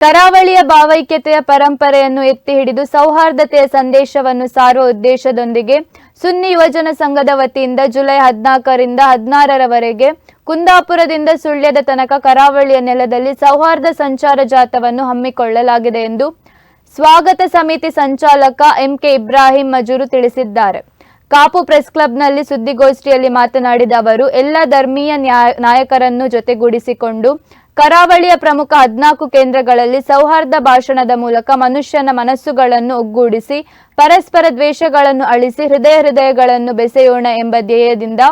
ಕರಾವಳಿಯ ಭಾವೈಕ್ಯತೆಯ ಪರಂಪರೆಯನ್ನು ಎತ್ತಿ ಹಿಡಿದು ಸೌಹಾರ್ದತೆಯ ಸಂದೇಶವನ್ನು ಸಾರುವ ಉದ್ದೇಶದೊಂದಿಗೆ ಸುನ್ನಿ ಯುವಜನ ಸಂಘದ ವತಿಯಿಂದ ಜುಲೈ ಹದಿನಾಲ್ಕರಿಂದ ಹದಿನಾರರವರೆಗೆ ಕುಂದಾಪುರದಿಂದ ಸುಳ್ಯದ ತನಕ ಕರಾವಳಿಯ ನೆಲದಲ್ಲಿ ಸೌಹಾರ್ದ ಸಂಚಾರ ಜಾಥವನ್ನು ಹಮ್ಮಿಕೊಳ್ಳಲಾಗಿದೆ ಎಂದು ಸ್ವಾಗತ ಸಮಿತಿ ಸಂಚಾಲಕ ಎಂಕೆ ಇಬ್ರಾಹಿಂ ಮಜೂರು ತಿಳಿಸಿದ್ದಾರೆ. ಕಾಪು ಪ್ರೆಸ್ ಕ್ಲಬ್ನಲ್ಲಿ ಸುದ್ದಿಗೋಷ್ಠಿಯಲ್ಲಿ ಮಾತನಾಡಿದ ಅವರು, ಎಲ್ಲ ಧರ್ಮೀಯ ನ್ಯಾಯ- ನಾಯಕರನ್ನು ಜೊತೆಗೂಡಿಸಿಕೊಂಡು ಕರಾವಳಿಯ ಪ್ರಮುಖ ಹದಿನಾಲ್ಕು ಕೇಂದ್ರಗಳಲ್ಲಿ ಸೌಹಾರ್ದ ಭಾಷಣದ ಮೂಲಕ ಮನುಷ್ಯನ ಮನಸ್ಸುಗಳನ್ನು ಒಗ್ಗೂಡಿಸಿ, ಪರಸ್ಪರ ದ್ವೇಷಗಳನ್ನು ಅಳಿಸಿ, ಹೃದಯ ಹೃದಯಗಳನ್ನು ಬೆಸೆಯೋಣ ಎಂಬ ಧ್ಯೇಯದಿಂದ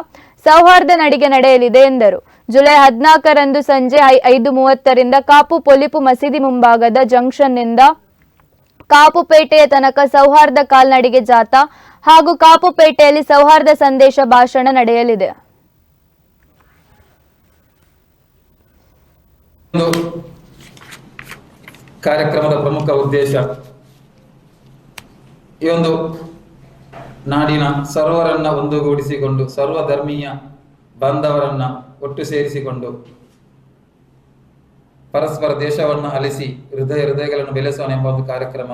ಸೌಹಾರ್ದ ನಡಿಗೆ ನಡೆಯಲಿದೆ ಎಂದರು. ಜುಲೈ ಹದಿನಾಲ್ಕರಂದು ಸಂಜೆ ಐದು ಮೂವತ್ತರಿಂದ ಕಾಪು ಪೊಲಿಪು ಮಸೀದಿ ಮುಂಭಾಗದ ಜಂಕ್ಷನ್ನಿಂದ ಕಾಪುಪೇಟೆಯ ತನಕ ಸೌಹಾರ್ದ ಕಾಲ್ನಡಿಗೆ ಜಾಥಾ ಹಾಗೂ ಕಾಪುಪೇಟೆಯಲ್ಲಿ ಸೌಹಾರ್ದ ಸಂದೇಶ ಭಾಷಣ ನಡೆಯಲಿದೆ. ಒಂದು ಕಾರ್ಯಕ್ರಮದ ಪ್ರಮುಖ ಉದ್ದೇಶ ಈ ಒಂದು ನಾಡಿನ ಸರ್ವರನ್ನ ಒಂದುಗೂಡಿಸಿಕೊಂಡು ಸರ್ವ ಧರ್ಮೀಯ ಬಾಂಧವರನ್ನ ಒಟ್ಟು ಸೇರಿಸಿಕೊಂಡು, ಪರಸ್ಪರ ದೇಶವನ್ನು ಅಲಿಸಿ, ಹೃದಯ ಹೃದಯಗಳನ್ನು ಬೆಳೆಸೋಣ ಎಂಬ ಒಂದು ಕಾರ್ಯಕ್ರಮ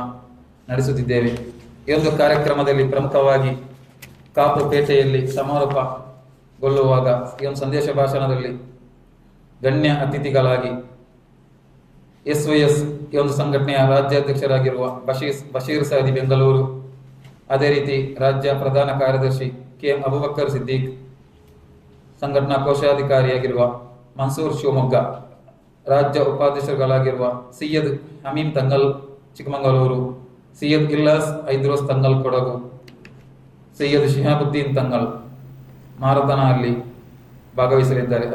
ನಡೆಸುತ್ತಿದ್ದೇವೆ. ಈ ಒಂದು ಕಾರ್ಯಕ್ರಮದಲ್ಲಿ ಪ್ರಮುಖವಾಗಿ ಕಾಪು ಪೇಟೆಯಲ್ಲಿ ಸಮಾರೋಪಗೊಳ್ಳುವಾಗ ಈ ಒಂದು ಸಂದೇಶ ಭಾಷಣದಲ್ಲಿ ಗಣ್ಯ ಅತಿಥಿಗಳಾಗಿ ಎಸ್ ವೈ ಎಸ್ ಈ ಒಂದು ಸಂಘಟನೆಯ ರಾಜ್ಯಾಧ್ಯಕ್ಷರಾಗಿರುವ ಬಶೀರ್ ಬಶೀರ್ ಸಾದಿ ಬೆಂಗಳೂರು, ಅದೇ ರೀತಿ ರಾಜ್ಯ ಪ್ರಧಾನ ಕಾರ್ಯದರ್ಶಿ ಕೆ ಎಂ ಅಬುಬಕ್ಕರ್ ಸಿದ್ದೀಕ್, ಸಂಘಟನಾ ಕೋಶಾಧಿಕಾರಿಯಾಗಿರುವ ಮನ್ಸೂರ್ ಶಿವಮೊಗ್ಗ, ರಾಜ್ಯ ಉಪಾಧ್ಯಕ್ಷರುಗಳಾಗಿರುವ ಸೈಯದ್ ಹಮೀಮ್ ತಂಗಲ್ ಚಿಕ್ಕಮಗಳೂರು, ಸೈಯದ್ ಇಲ್ಲಾಸ್ ಐದ್ರೋಸ್ ತಂಗಲ್ ಕೊಡಗು, ಸೈಯದ್ ಶಿಹಾಬುದ್ದೀನ್ ತಂಗಲ್ ಮಾರತನಹಳ್ಳಿ ಭಾಗವಹಿಸಲಿದ್ದಾರೆ.